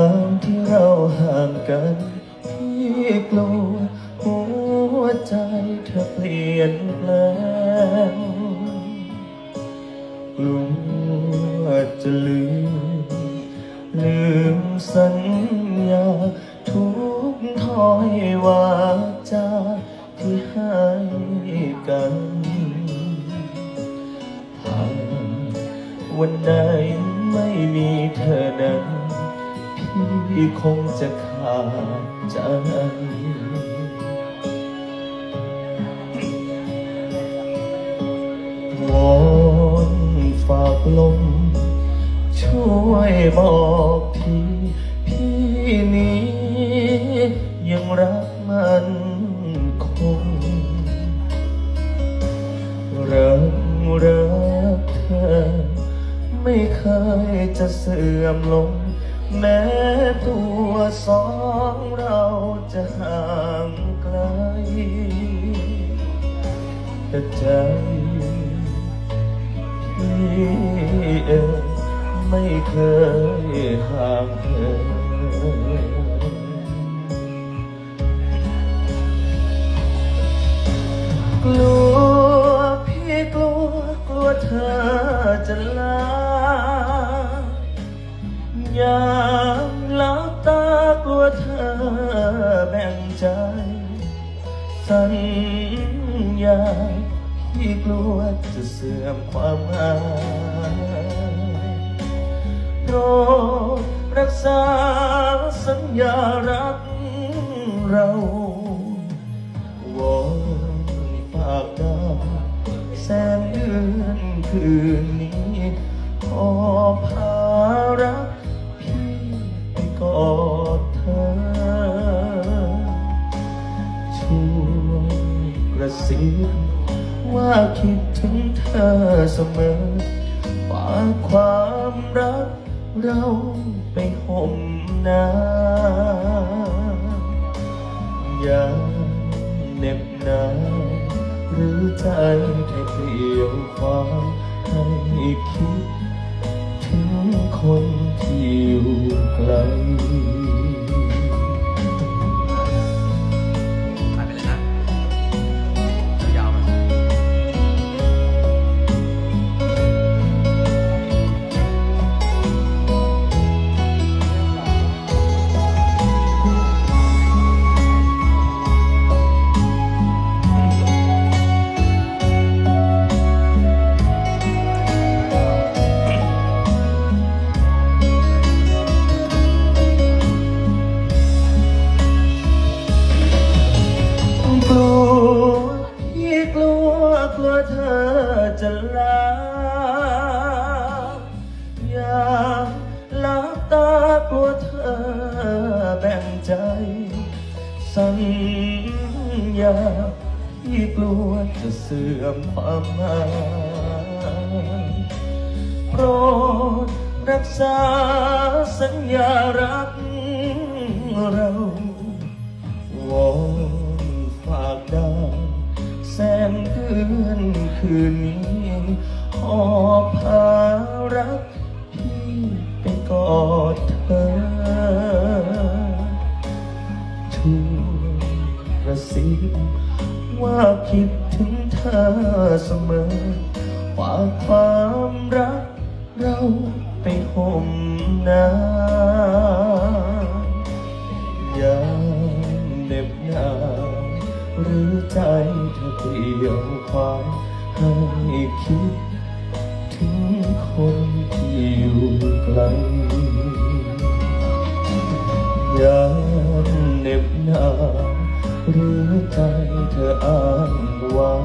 ามที่เราห่างกันที่กลัวหัวใจเธอเปลี่ยนแปลงกลัวจะลืม ลืมสัญญา ทุกถ้อยวาจาที่ให้กันหากวันใดไม่มีเธอนั้น พี่คงจะขาดใจวอนฝากลม ช่วยบอกทีพี่นี้ ยังรักมันคงรักรักเธอ ไม่เคยจะเสื่อมลง แม้ตัวสองเราจะห่างไกล แต่ใจพี่เองไม่เคยห่างเธอกลัวพี่กลัวกลัวเธอจะลา ยามหลับตากลัวเธอแบ่งใจ สัญญาพี่กลัวจะเสื่อมความหมายโปรดรักษาสัญญารักเราวอนฝากดาวแสงเดือนคืนนี้ขอพา กระซิบว่าคิดถึงเธอเสมอฝากความรักเราไปห่มนาวอย่าเหน็บหนาหรือใจแค่เปลี่ยวความให้คิด ถึงคนที่อยู่ไกล กลัวเธอจะลาอยากหลับตากลัวเธอแบ่งใจ สัญญาพี่กลัวจะเสื่อมความหมายโปรดรักษาสัญญารักเรา อนคืนนี้ขอพารักพี่ไปกอดเธอช่วยกระซิบว่าคิดถึงเธอเสมอฝากความรักเรา หรือใจเธอเปลี่ยวควายให้คิด ถึงคนที่อยู่ไกลยามเหน็บหนาวหรือใจเธออ้างว้าง